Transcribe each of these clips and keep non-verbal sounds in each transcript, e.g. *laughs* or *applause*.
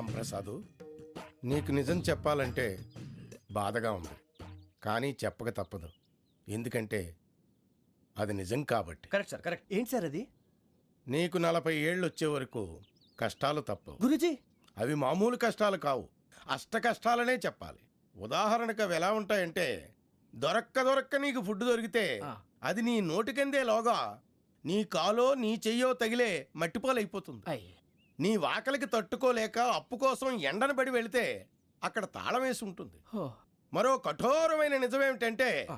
రాంప్రసాదు నీకు నిజం చెప్పాలంటే బాధగా ఉంది. కానీ చెప్పక తప్పదు. ఎందుకంటే అది నిజం కాబట్టి. కరెక్ట్ సార్ కరెక్ట్ ఏంటి సార్ అది? నీకు నలభై ఏళ్ళు వచ్చే వరకు కష్టాలు తప్పవు. గురుజీ! అవి మామూలు కష్టాలు కావు. అష్ట కష్టాలనే చెప్పాలి. ఉదాహరణకు అవి ఎలా ఉంటాయంటే దొరక్క దొరక్క నీకు ఫుడ్ దొరికితే ఆ. అది నీ నోటికందే లోగా నీ కాలో నీ చెయ్యో తగిలే మట్టిపాలైపోతుంది అయ్యి నీ వాకలికి తట్టుకోలేక అప్పు కోసం ఎండను పడి వెళితే అక్కడ తాళం వేసి ఉంటుంది. మరో కఠోరమైన నిజమేమిటంటే.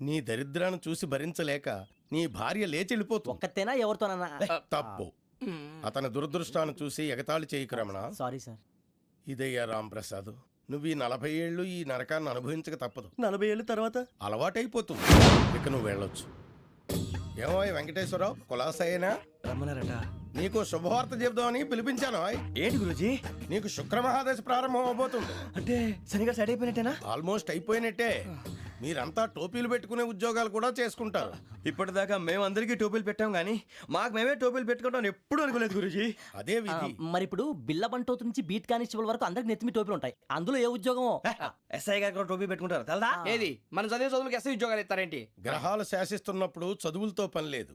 నీ దరిద్రాన్ని చూసి భరించలేక నీ భార్య లేచి వెళ్ళిపోతుంది. ఒక్కతేనా ఎవరితోనన్నా? తప్పు. అతని దురదృష్టాన్ని చూసి ఎగతాళి చేయకు రమణ సారీ సార్. ఇదయ్యా రాంప్రసాద్ నువ్వు ఈ నలభై ఏళ్ళు ఈ నరకాన్ని అనుభవించక తప్పదు. నలభై ఏళ్ళ తర్వాత? అలవాటైపోతుంది. ఇక నువ్వు వెళ్ళొచ్చు. ఏమో వెంకటేశ్వరరావు కులాసైనా? రమ్మన్నారట. నీకు శుభవార్త చెబుదామని పిలిపించాను. ఏంటి గురుజీ? నీకు శుక్రమహాదశ ప్రారంభం అవబోతుంది. అంటే సరిగా సెట్ అయిపోయినట్టేనా? ఆల్మోస్ట్ అయిపోయినట్టే. మీరంతా టోపీలు పెట్టుకునే ఉద్యోగాలు కూడా చేసుకుంటారు. ఇప్పటిదాకా మేము అందరికీ టోపీలు పెట్టాం కానీ మాకు మేమే టోపీలు పెట్టుకుంటాం ఎప్పుడు అనుకోలేదు గురుజీ. అదే విధి. మరి ఇప్పుడు బిల్ల బంటోతు నుంచి బీట్ కానిస్టేబుల్ వరకు అందరికి నెత్తిమి టోపీలు ఉంటాయి. అందులో ఏ ఉద్యోగమో? ఎస్ఐ గారు కూడా టోపీ పెట్టుకుంటారు? తెలదా? ఏది? మన చదివే చదువులకు ఎస్ఐ ఉద్యోగాలు ఇస్తారేంటి? గ్రహాలు శాసిస్తున్నప్పుడు చదువులతో పని లేదు.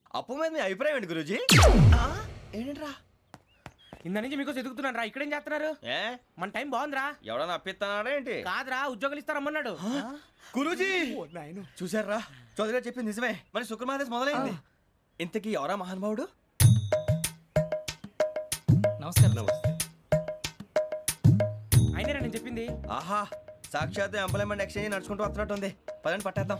అప్పు మీద మీ అభిప్రాయం ఏంటి గురుజీ? ఏంటరా? ఇంత నుంచి మీకు ఎదుగుతున్నాను రా ఇక్కడేం చేస్తున్నారు? ఏ? మన టైం బాగుందిరా. ఎవడన్నా అప్పిస్తున్నాడా ఏంటి? కాదురా ఉద్యోగాలు ఇస్తారమ్మన్నాడు. గురూజీ! చూసారా చౌదరిగా చెప్పింది నిజమే. మరి శుక్రమాదేశ్ మొదలైంది. ఇంతకీ ఎవరా మహానుభావుడు? నమస్కారం అయినా నేను చెప్పింది? ఆహా సాక్షాత్ ఎంప్లాయ్మెంట్ ఎక్స్చేంజ్ నడుచుకుంటూ వస్తున్నట్టు ఉంది పదండి పట్టేద్దాం.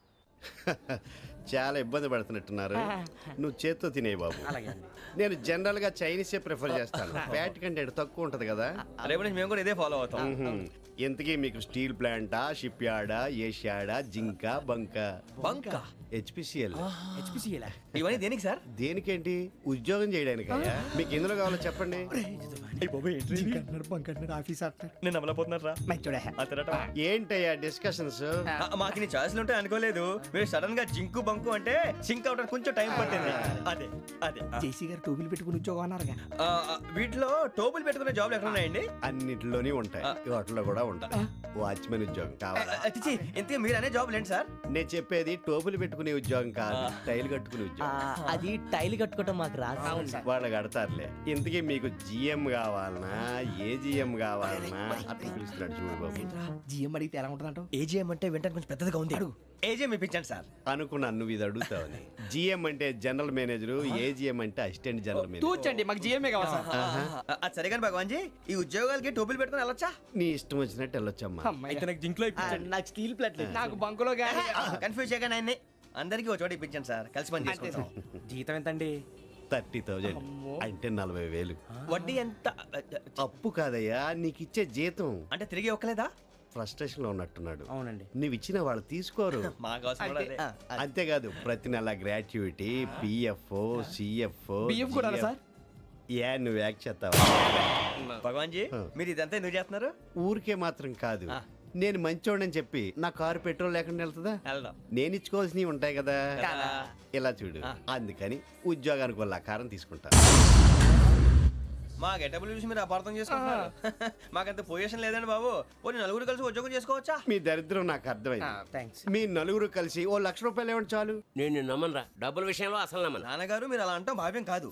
*laughs* చాలా ఇబ్బంది పడుతున్నట్టున్నారు. నువ్వు చేత్తో తినే బాబు. నేను జనరల్గా చైనీసే ప్రిఫర్ చేస్తాను. ఫ్యాట్ కంటెంట్ తక్కువ ఉంటది కదా. రేపు నుంచి మేము కూడా ఇదే ఫాలో అవుతాం. ఇంతకీ మీకు స్టీల్ ప్లాంటా షిప్ యార్డా ఏషియాడా జింక బంక? బంక? హెచ్పిసిఎల్. ఇవన్నీ దేనికి సార్? దేనికేంటి? ఉద్యోగం చేయడానికి? మీకు ఎందులో కావాలో చెప్పండి. నేను అమలపోతున్నారా ఏంటయ్యా డిస్కషన్స్? మాకు నీ ఛాయిస్లు ఉంటాయి అనుకోలేదు. మీరు సడన్గా జింకు బంకు అంటే సింక్ అవడానికి కొంచెం టైం పట్టింది. అదే అదే. జేసీ గారు టోపీలు పెట్టుకుని ఉద్యోగం ఆ, వీటిలో టోపులు పెట్టుకునే జాబ్లు ఎక్కడ ఉన్నాయండి అన్నిటిలోనే ఉంటాయి. వాటిలో కూడా ఉంటాయి వాచ్మెన్ ఉద్యోగం కావాలా? అతిచి ఇంతకీ మీరు అనే జాబ్ ఏంటి సార్? నేను చెప్పేది టోపులు పెట్టుకునే ఉద్యోగం కాదు టైల్ కట్టుకునే ఉద్యోగం. అది టైల్ కట్టుకోవటం మాకు రాదు. వాళ్ళు కడతారులే. ఇంతకీ మీకు జిఎం కావాలనా? ఏ జిఎం కావాలనా? అట్లా పిలుస్తున్నాడు చూడు బాబు. జిఎం అడిగితే ఎలా ఉంటుందంట ఏజీఎం అంటే వింటానికి కొంచెం పెద్దదిగా ఉంది. ఏజీఎం ఇప్పించండి సార్. అనుకున్నాను నువ్వు ఇది అడుగుతావని. జిఎం అంటే జనరల్ మేనేజర్ ఏజిఎం అంటే అసిస్టెంట్ జనరల్ మేనేజర్. తూచండి మాకు జిఎంఏ కావాలి సార్. అది సరే కానీ భగవాన్ జీ ఈ ఉద్యోగాలకి టోపులు పెట్టుకుని వెళ్ళొచ్చా? నీ ఇష్టం వచ్చినట్టు వెళ్ళొచ్చమ్మా. అయితే నాకు జింక్లో ఆ, నాకు స్టీల్ ప్లేట్ నాకు బంకులో గానీ కన్ఫ్యూజ్ చేయగానే ఆయన్ని అందరికీ ఒక చోట ఇప్పించండి సార్. కలిసి పని చేసుకుంటాం. జీతం ఎంతండి? Thirty thousand. అంటే నలభై వేలు. వడ్డీ ఎంత? అప్పు కాదయ్యా నీకు ఇచ్చే జీతం. అంటే తిరిగి ఒక్కలేదా ఫ్రస్ట్రేషన్లో ఉన్నట్టున్నాడు. అవునండి. నువ్వు ఇచ్చిన వాళ్ళు తీసుకోరు. *laughs* అంతేకాదు ప్రతి నెల గ్రాట్యుటీ పిఎఫ్ సిఎఫ్ బియ్యం కూడా సార్? ఏ నువ్వు యాక్ట్ చేస్తావా? భగవాన్ జీ మీరు ఇదంతా ఎందుకు చేస్తున్నారు? ఊరికే మాత్రం కాదు. నేను మంచోడని చెప్పి నా కారు పెట్రోల్ లేకుండా వెళ్తుందా? వెళ్దాం. నేను ఇచ్చుకోవాల్సినవి ఉంటాయి కదా. ఇలా చూడు. అందుకని ఉద్యోగానికి వాళ్ళ ఆకారం తీసుకుంటా. మా గెటబుల్ చూసి మీరు అపార్థం చేసుకుంటున్నారు. *laughs* మాకంత పొజిషన్ లేదండి బాబు. పోనీ నలుగురు కలిసి ఉద్యోగం చేసుకోవచ్చా? మీ దరిద్రం నాకు అర్థమైంది. థ్యాంక్స్ మీ నలుగురు కలిసి ఓ లక్ష రూపాయలు ఇవ్వండి చాలు. నేను నమ్మనరా డబ్బుల విషయంలో అసలు నమ్మను. నాన్నగారు మీరు అలా అంటాం భావ్యం కాదు.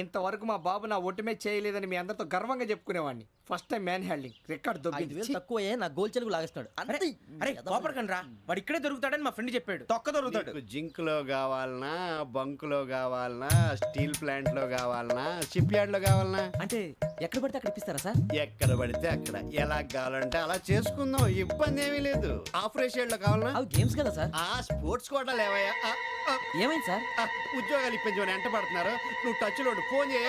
ఇంతవరకు మా బాబు నా ఒట్టుమే చేయలేదని మీ అందరితో గర్వంగా చెప్పుకునేవాడిని. First time man handing record ఐదు వేలు తక్కువ నా గోల్ చెలుగు లాగేస్తున్నాడు. అంతే అరే కోపడకండి రా వాడు ఇక్కడే దొరుకుతాడని మా ఫ్రెండ్ చెప్పాడు. తొక్క దొరుకుతాడు. జింక్లో కావాలనా బంక్లో కావాలనా స్టీల్ ప్లాంట్లో కావాలనా షిప్ యార్డ్లో కావాలనా? అంటే ఎక్కడ పడితే అక్కడ ఇప్పిస్తారా సార్ ఎక్కడ పడితే అక్కడ ఎలా కావాలంటే అలా చేసుకుందాం ఇబ్బంది ఏమీ లేదు ఆపరేషన్లో కావాలనా అవి గేమ్స్ కదా సార్ ఆ స్పోర్ట్స్ కోటా లేవయ్యా ఆ, ఆ, ఏమైంది సార్ ఆ, ఉద్యోగాలు ఇప్పించమని ఎంట పడుతున్నారు నువ్వు టచ్లో ఉండు. ఫోన్ చేయ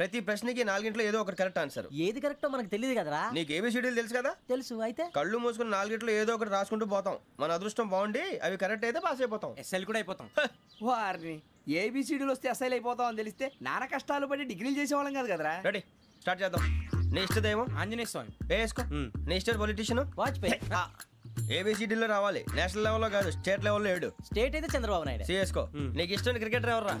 ప్రతి ప్రశ్నకి నాలుగింట్లో ఏదో ఒకటి కరెక్ట్ ఆన్సర్. ఏది కరెక్టో మనకు తెలియదు కదరా. నీకు ఏబిసిడ్యూల్ తెలుసు కదా? తెలుసు అయితే? కళ్ళు మూసుకుని నాలుగింట్లో ఏదో ఒకటి రాసుకుంటూ పోతాం. మన అదృష్టం బాగుండి అవి కరెక్ట్ అయితే పాస్ అయిపోతాం. ఎస్ఎల్ కూడా అయిపోతాం. వారిని ఏబిసిడీలు వస్తే అసైల్ అయిపోతాం అని తెలిస్తే నాన్న కష్టాలు పడి డిగ్రీలు చేసేవాళ్ళం కాదు కదరా. రెడీ స్టార్ట్ చేద్దాం. నీ ఇష్టదేమో ఆంజనేయ స్వామి. వేసుకో నీ ఇష్ట పొలిటీషియన్? వాజ్పేయి. ఏబిసిడీలో రావాలి. నేషనల్ లెవెల్లో కాదు స్టేట్ లెవెల్లో ఏడు. స్టేట్ అయితే చంద్రబాబు నాయుడు. సిఎస్కో. నీకు ఇష్టం క్రికెటర్ ఎవర్రా?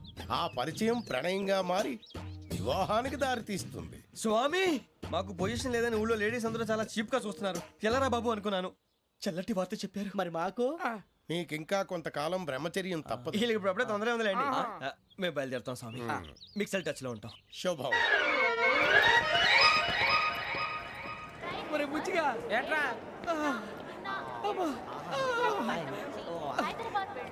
ఆ పరిచయం ప్రణయంగా మారి వివాహానికి దారితీస్తుంది. స్వామి మాకు పొజిషన్ లేదని ఊళ్ళో లేడీస్ అందరూ చాలా చీప్గా చూస్తున్నారు. ఎలారా బాబు అనుకున్నాను. చల్లటి వార్త చెప్పారు. మరి మాకు? నీకింకా కొంతకాలం బ్రహ్మచర్యం తప్పదు. వీళ్ళకి ఇప్పుడు అప్పుడే తొందరగా ఉందిలేండి. మేము బయలుదేరుతాం స్వామి. మిక్సల్ టచ్లో ఉంటాం. శుభం. ఒరే బుచ్చిగా ఏట్రా?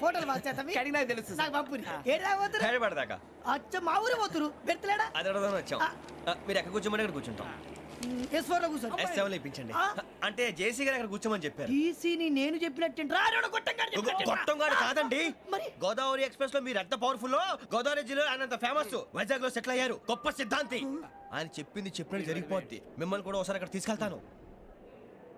ఫోటోలు బాగా చేస్తాం కడిగినా తెలుసు. నాకు పంపుని. ఏడు రాబోతురు హైదరాబాద్ అచ్చ మా ఊరు పోతురు పెడతలేడా? అది అడగదామని వచ్చాం. మీరు ఎక్కడ కూర్చోమని అక్కడ కూర్చుంటాం. ఎస్ ఫోర్లో కూర్చో ఎస్ సెవెన్లో ఇప్పించండి. అంటే జేసీ గారు అక్కడ కూర్చోమని చెప్పారు. టీసీని నేను చెప్పినట్టు రాడు గొట్టంగా గొట్టం గారు కాదండి. గోదావరి ఎక్స్ప్రెస్లో మీరు ఎంత పవర్ఫుల్ గోదావరి జిల్లా ఆయన అంత ఫేమస్ వైజాగ్లో సెటిల్ అయ్యారు. గొప్ప సిద్ధాంతి. ఆయన చెప్పింది చెప్పినట్టు జరిగిపోద్ది. మిమ్మల్ని కూడా ఒకసారి అక్కడ తీసుకెళ్తాను.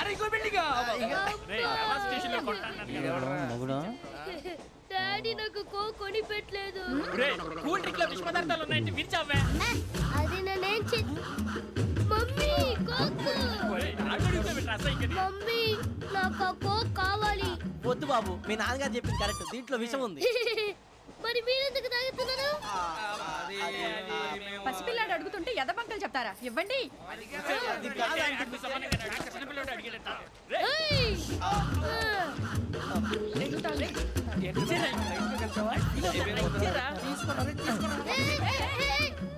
అరే ఇంకో బిల్డింగ్ డాడీ నాకు కో కొని పెట్టలేదు. కూల్ డ్రింక్లో విష పదార్థాలు ఉన్నాయంటే విరిచావే. అది నేనేం చే మమ్మీ కోక్. మమ్మీ నాకు ఆ కోక్ కావాలి. వద్దు బాబు మీ నాన్నగారు చెప్పింది కరెక్ట్ దీంట్లో విషం ఉంది. *laughs* మరి మీరెందుకు తాగుతున్నారు? పసిపిల్లాడు అడుగుతుంటే ఎదబంకలు చెప్తారా? ఇవ్వండి!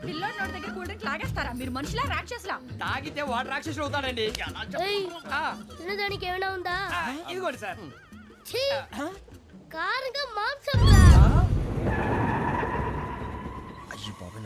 పిల్లోడి నోటి దగ్గర కూల్ డ్రింక్ లాగేస్తారా? మీరు మనుషులా రాక్షసులా? తాగితే వాడు రాక్షసుడు అవుతాడండి. తినడానికి ఏమైనా ఉందా? ఇదిగోండి సార్! కారంగా మాంసం రా అయ్యో బాబాయ్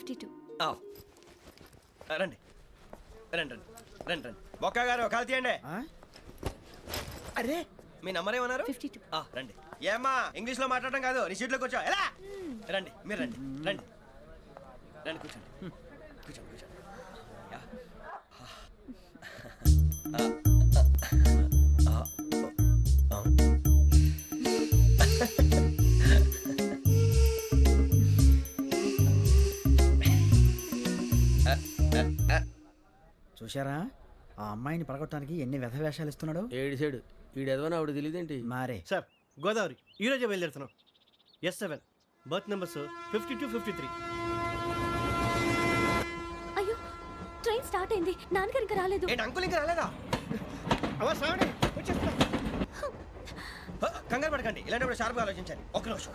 ఫిఫ్టీ టూ ఆ. రండి. రండి రండి రండి రండి. బొక్క గారు కాల్ తీయండి. అరే! మీ నంబర్ ఏమన్నారు? ఫిఫ్టీ టూ ఆ, రండి. ఏమ్మా ఇంగ్లీష్లో మాట్లాడడం కాదు నీ సీట్లో కూర్చో. ఎలా? రండి మీరు రండి రండి. రండి కూర్చోండి. కూర్చోండి కూర్చోండి. యా. *laughs* ఆ, ఆ, చూశారా? ఆ అమ్మాయిని పడగొట్టడానికి ఎన్ని వ్యధ వేషాలు ఇస్తున్నాడు? ఏడు సైడు ఈడు ఎదవని ఆవిడ తెలియదేంటి? మారే. సార్ గోదావరి. ఈరోజే బయలుదేరుతున్నాం. S seven berth numbers fifty two fifty three అయ్యో ట్రైన్ స్టార్ట్ అయింది. నాన్నగారు ఇంకా రాలేదు. ఏంటి అంకుల్ ఇంకా రాలేదా? కంగారు పడకండి. ఇలాంటప్పుడు షార్ప్గా ఆలోచించండి. ఒక్క నిమిషం.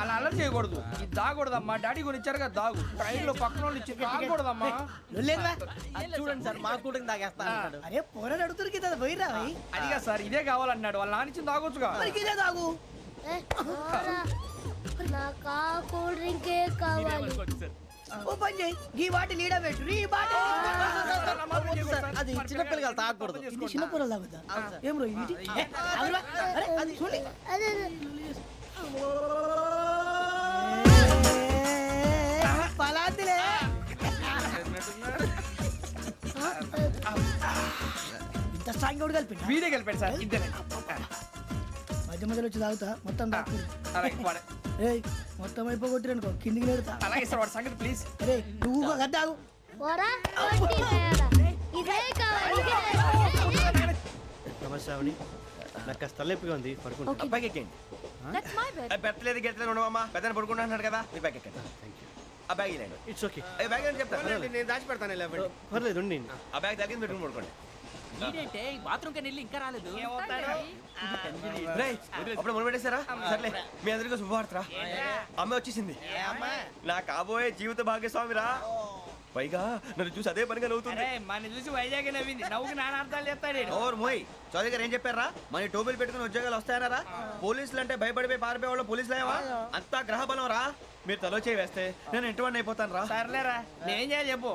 అలా అలర్ట్ చేయకూడదు ఇది దాగకూడదమ్మా డాడీ కొని ఇచ్చారు కదా దాగు ట్రైన్లో పక్కన వాళ్ళు ఇచ్చి దాగకూడదమ్మా చూడండి సార్ మా కూడా తాగేస్తా అరే పోరాడు అడుగుతారు కదా పోయిరా అదిగా సార్ ఇదే కావాలన్నాడు వాళ్ళ నానిచ్చింది తాగొచ్చుగా ఇదే తాగు ఏ, పోరా. నాకు ఆ కూల్ డ్రింకే కావాలి ఓ పని చేయి ఈ పెట్టు ఈ బాటి అది చిన్నపిల్లలు తాగకూడదు ఇది చిన్న పొరలు తాగుతా ఏం రో ఇది వీడే కలిపాడు సార్ ఇద్దరే మధ్య మధ్యలో వచ్చి తాగుతా మొత్తం తాగు ఏయ్ మొత్తం అయిపోగొట్టిరనుకో కిందికి నేడుతా అలాగే సార్ వాడి సంగతి ప్లీజ్ అరే నువ్వు కదా తాగు. నమస్తే నాకు కాస్త తలెప్పిగా ఉంది పడుకుంటా అబ్బాయికి ఎక్కండి పెట్టలేదు గెట్టలేదు ఉండవమ్మా పెద్దని పడుకుంటున్నాడు కదా మీ బ్యాగ్ ఎక్కండి ఆ బ్యాగ్ ఇలాండి ఇట్స్ ఓకే ఏ బ్యాగ్ చెప్తాను నేను దాచి పెడతాను పర్లేదు ఉండి ఆ బ్యాగ్ తగ్గింది పెట్టుకుని పడుకోండి. రేయ్, అప్పుడు మొదలు పెట్టేశారా సర్లే మీ అందరికీ శుభవార్తరా అమ్మ వచ్చేసింది. నా కాబోయే జీవిత భాగ్యస్వామిరా. పైగా నన్ను చూసి అదే పనిగా నవ్వుతుంది. మన చూసి వైజాగ్ నవ్వింది. నవ్వుకి నాన్న అర్థాలు చెప్తాడు ఓర్ మోయ్ చౌదరి గారు ఏం చెప్పారా? మన టోబీలు పెట్టుకుని ఉద్యోగాలు వస్తాయనరా పోలీసులు అంటే భయపడిపోయి పారిపోయే వాళ్ళు పోలీసులు ఏవా అంతా గ్రహ బలం రా మీరు తలో చేయి వేస్తే నేను ఇంటివాడిని అయిపోతాను రా సర్లేరా నేనేం చేయాలి చెప్పు.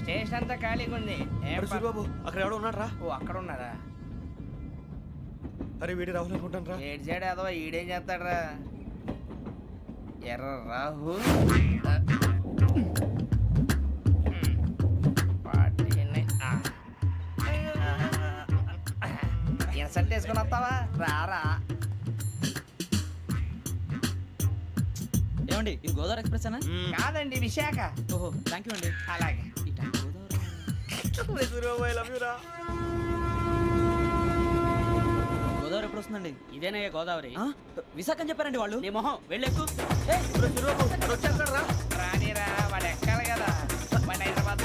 స్టేషన్ అంతా ఖాళీగా ఉంది. సూరిబాబు అక్కడ ఎవడో ఉన్నాడు రా ఓ అక్కడ ఉన్నారా అరే వీడి రాహుల్ అనుకుంటాను రా ఏడు సైడ్ ఏదో ఈడేం చేస్తాడరా? ఎర్ర రాహు. ఇన్సల్ట్ వేసుకుని వస్తావా? రారా. ఏమండి ఇది గోదావరి ఎక్స్ప్రెస్ అనా? కాదండి విశాఖ. ఓహో థ్యాంక్ యూ అండి. అలాగే. గోదావరి ఎప్పుడు వస్తుందండి? ఇదేనయ్య గోదావరి. విశాఖ అని చెప్పారండి వాళ్ళు. నీ మొహం వెళ్ళకు. రానిరా వాళ్ళు ఎక్కాలి కదా. హైదరాబాద్